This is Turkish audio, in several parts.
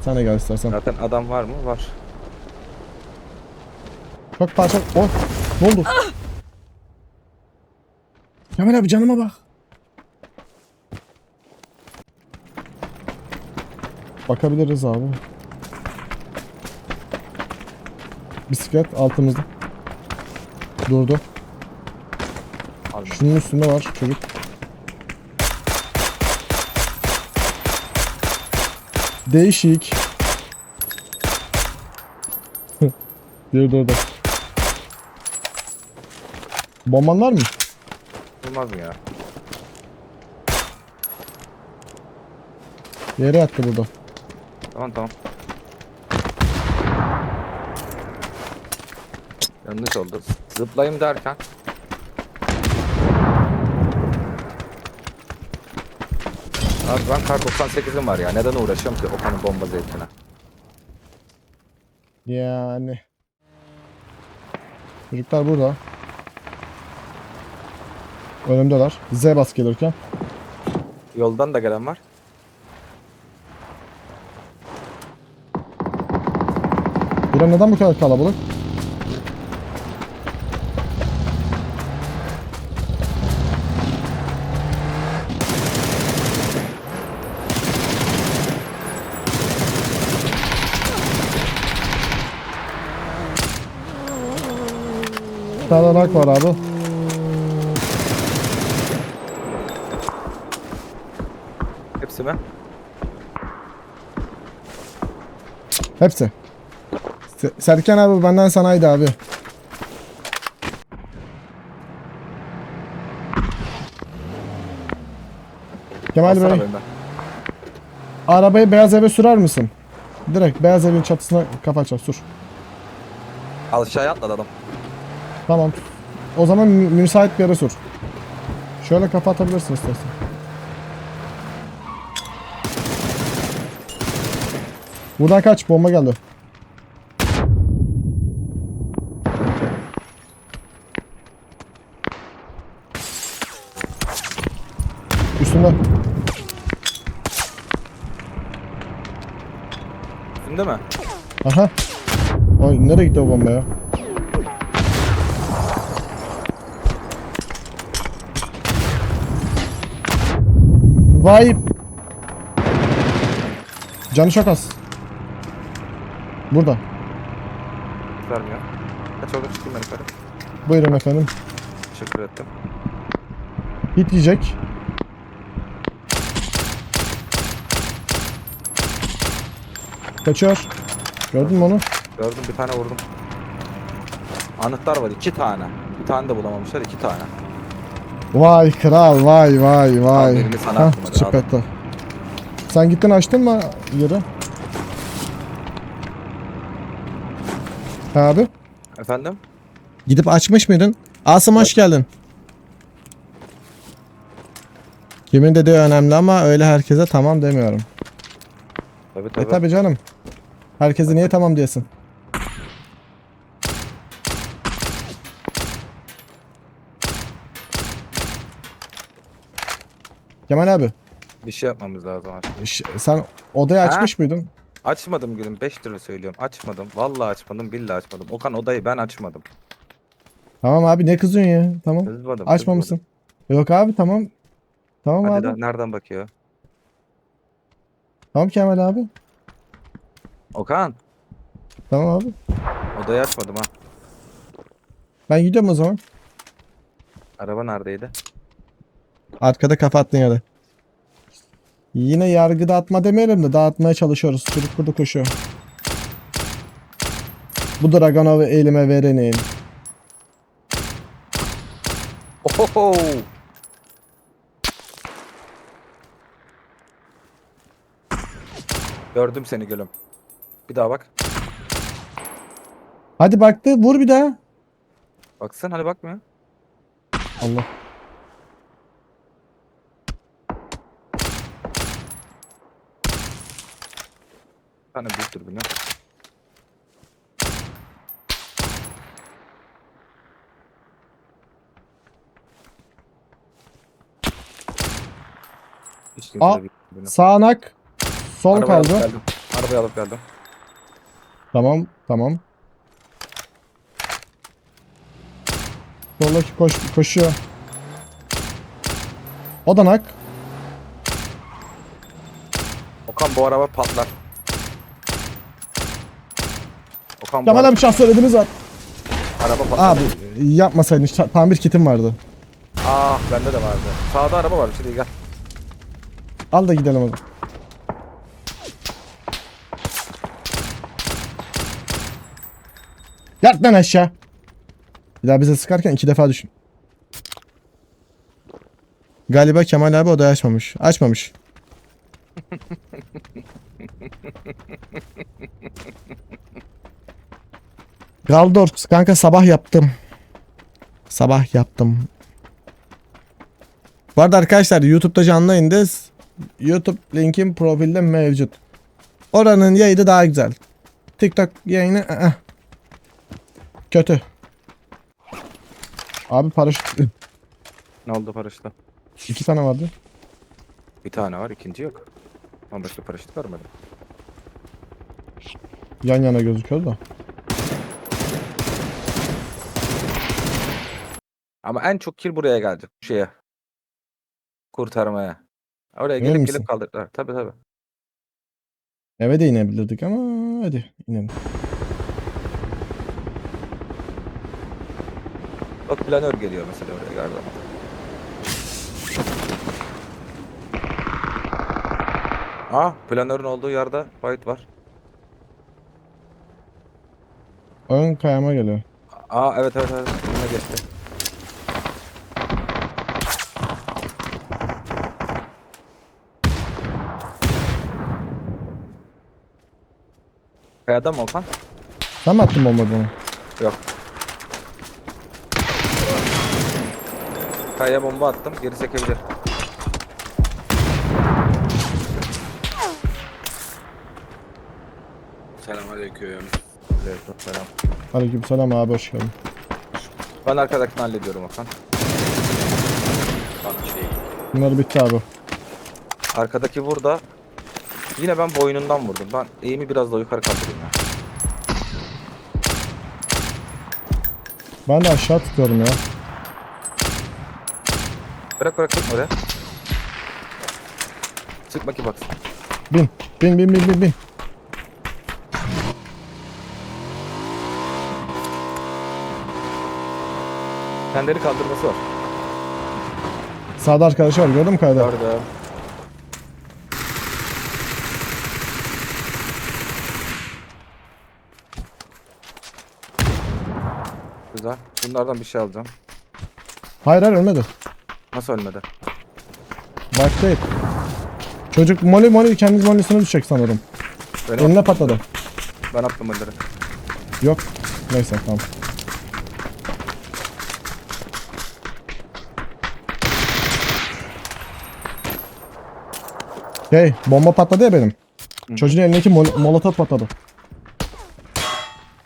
Sen de gel istersen. Zaten adam var mı? Var. Bak parça... Oh! Ne oldu? Kemal abi canıma bak. Bakabiliriz abi. Bisiklet altımızda. Durdu. Şunun üstünde var çocuk. Değişik. Dur dur dur. Bomban var mı? Olmaz mı ya? Yere yattı burada. Tamam tamam. Yanlış oldu. Zıplayayım derken. Abi ben kar 98'im var ya. Neden uğraşıyorum ki Okan'ın bomba zevkine? Yani. Çocuklar burada. Önümdeler. Z bas gelirken. Yoldan da gelen var. Bura neden bu kadar kalabalık? Tane rak var abi. Hepsi mi? Hepsi. Se- Serkan abi benden sanaydı abi. Kemal Alsana Bey, benden. arabayı beyaz eve sürer misin? Direkt beyaz evin çatısına kafa açar, sür. Aşağıya atladı adam. Tamam. O zaman mü- müsait bir yere sür. Şöyle kafa atabilirsin istersen. Buradan kaç, bomba geldi. Üstünde. Üstünde mi? Aha. Ay nereye gitti o bomba ya? Vay. Canı çok az. Burada. Vermiyor. Kaç oldu çıktım ben yukarı. Buyurun efendim. Teşekkür ettim. Hit yiyecek. Kaçıyor. Gördün mü onu? Gördüm bir tane vurdum. Anahtar var iki tane. Bir tane de bulamamışlar iki tane. Vay kral vay vay vay. sana Hah, al. çıpetti. Sen gittin açtın mı yeri? Abi. Efendim? Gidip açmış mıydın? Asım hoş geldin. Kimin dediği önemli ama öyle herkese tamam demiyorum. Tabii E tabii. tabi canım. Herkese niye tamam diyesin? Kemal abi, Bir şey yapmamız lazım artık. ş- sen odayı Ha? açmış mıydın? Açmadım gülüm 5 lira söylüyorum. Açmadım. Vallahi açmadım. Billahi açmadım. Okan odayı ben açmadım. Tamam abi ne kızıyorsun ya? Tamam. Kızmadım. Açmamışsın. Yok abi tamam. Tamam kızmadım. Hadi abi. lan, nereden bakıyor? Tamam Kemal abi. Okan. Tamam abi. Odayı açmadım ha. Ben gidiyorum o zaman. Araba neredeydi? Arkada kafa attın yere. Yine yargı dağıtma demeyelim de dağıtmaya çalışıyoruz. Çocuk burada koşuyor. Bu Dragonov'u elime verenin. Ohoho. Gördüm seni gülüm. Bir daha bak. Hadi baktı vur bir daha. Baksana hadi bakmıyor. Allah. Tane büyük dürbünü. Hiç kimse Aa, de büyük dürbünü. Sağanak. Sol Arabaya alıp kaldı. geldim. Arabayı alıp geldim. Tamam tamam. Soldaki koş, koşuyor. O da nak. Okan bu araba patlar. Okan Kemal abi şah söylediniz var. araba patlar. Abi yapmasaydın ta- tamir kitim vardı. Ah bende de vardı. Sağda araba var. Şimdi gel. Al da gidelim hadi. Yat lan aşağı. Bir daha bize sıkarken iki defa düşün. Galiba Kemal abi odayı açmamış. Açmamış. Galdorks kanka sabah yaptım. Sabah yaptım. Bu arada arkadaşlar YouTube'da canlı yayındayız. YouTube linkim profilde mevcut. Oranın yayını daha güzel. TikTok yayını ı-ı. kötü. Abi paraşüt Ne oldu paraşütle? iki tane vardı. Bir tane var. ikinci yok. Ben başka paraşüt görmedim. Yan yana gözüküyor da. Ama en çok kill buraya geldi. Şeye. Kurtarmaya. Oraya Emin gelip misin? gelip kaldırdılar. Tabii tabii. Eve de inebilirdik ama hadi inelim. Bak planör geliyor mesela oraya galiba. Aa planörün olduğu yerde fight var. Ön kayama geliyor. Aa evet evet evet. Önüne geçti. Kayada mı Okan? Sen mi attın bomba bana? Yok. Kayaya bomba attım. Geri çekebilir. Selamünaleyküm. Aleykümselam. Aleykümselam abi hoş geldin. Ben arkadakini hallediyorum Okan. Bana şey Bunlar bitti abi. Arkadaki burada. Yine ben boynundan vurdum. Ben eğimi biraz daha yukarı kaldırayım ya. Ben de aşağı tutuyorum ya. Bırak bırak sıkma oraya. Sıkma ki baksın. Bin. Bin bin bin bin bin. Kendini kaldırması var. Sağda arkadaşı var gördün mü kayada? Gördüm. Güzel. Bunlardan bir şey alacağım. Hayır hayır ölmedi. Nasıl ölmedi? Bak değil. Çocuk moli moli kendi molisine düşecek sanırım. Benim Eline patladı. Ben attım onları. Yok. Neyse tamam. Hey bomba patladı ya benim. Çocuğun elindeki mol molotof patladı.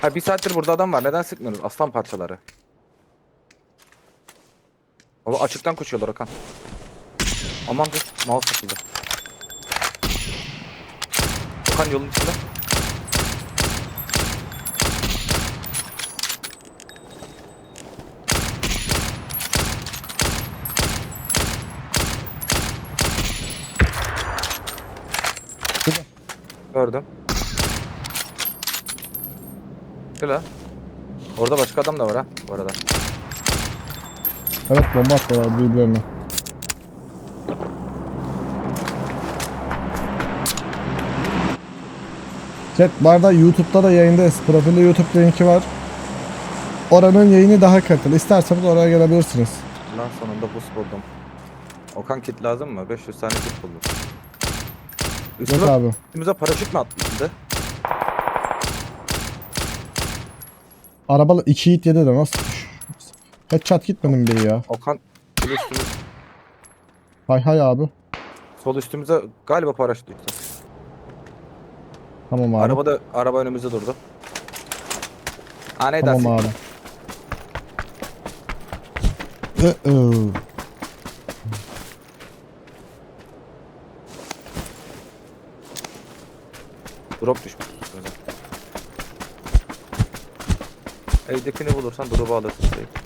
Ha bir saattir burada adam var. Neden sıkmıyoruz? Aslan parçaları. Baba açıktan koşuyorlar Okan. Aman dur. Mouse takıldı. Okan yolun içinde. Şurada. Gördüm. Şöyle. Orada başka adam da var ha bu arada. Evet bomba attılar birbirlerine. Chat bu arada YouTube'da da yayındayız. Profilde YouTube linki var. Oranın yayını daha kaliteli. İsterseniz oraya gelebilirsiniz. Lan sonunda boost buldum. Okan kit lazım mı? 500 tane kit buldum. Yok Üstüme, abi. üstümüze paraşüt mü atmıştı? Arabalı 2 hit yedi de nasıl? Headshot gitmedim biri ya. Okan sol üstümüz, Hay hay abi. sol üstümüze galiba paraşüt düştü. Tamam abi. Araba da araba önümüzde durdu. Aa ne tamam dersin? abi. Uh-oh. Drop düşmüş. Böyle. Evdekini bulursan drop'u alırsın direkt.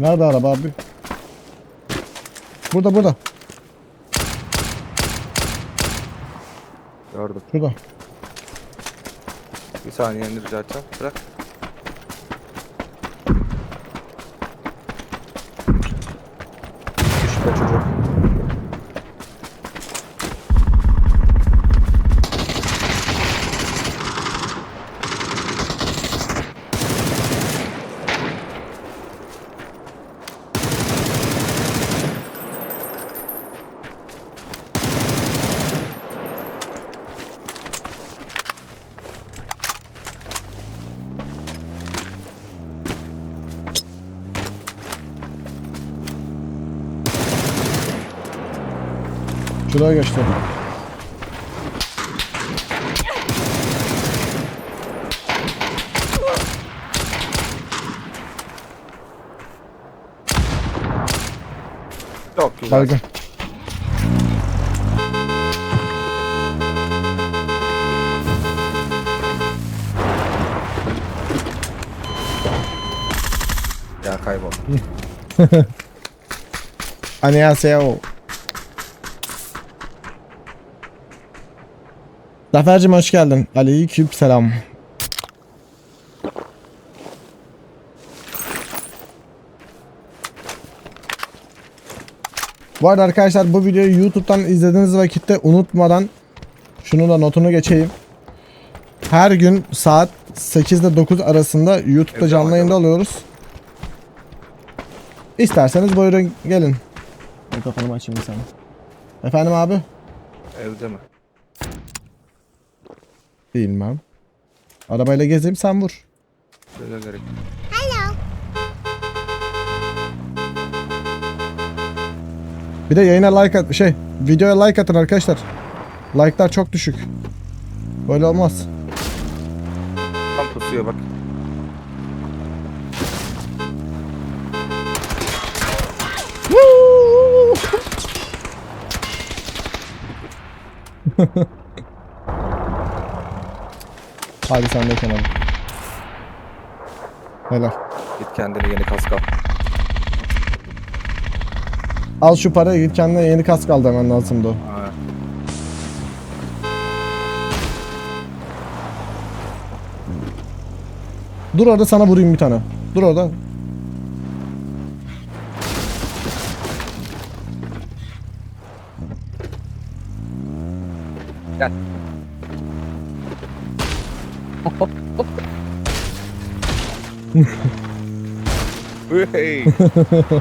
Nerede araba abi? Burada burada. Gördüm. Şurada. Bir saniye rica edeceğim. Bırak. Düşme çocuk. Şuraya geçti. Çok güzel. Baygın. Ya kaybol. Annyeonghaseyo. Zafer'cim hoş geldin. Aleyküm selam. Bu arada arkadaşlar bu videoyu YouTube'dan izlediğiniz vakitte unutmadan şunu da notunu geçeyim. Her gün saat 8 ile 9 arasında YouTube'da canlı yayında oluyoruz. İsterseniz buyurun gelin. Mikrofonumu açayım bir saniye. Efendim abi? Evde mi? Bilmem. Arabayla gezeyim sen vur. Böyle gerek. Bir de yayına like at şey videoya like atın arkadaşlar. Like'lar çok düşük. Böyle olmaz. Tam pusuyor bak. Hadi sen de kenara. Helal. Git kendine yeni kask al. Al şu parayı git kendine yeni kask al demen lazımdı. Ha. Dur orada sana vurayım bir tane. Dur orada. Gel. Hey.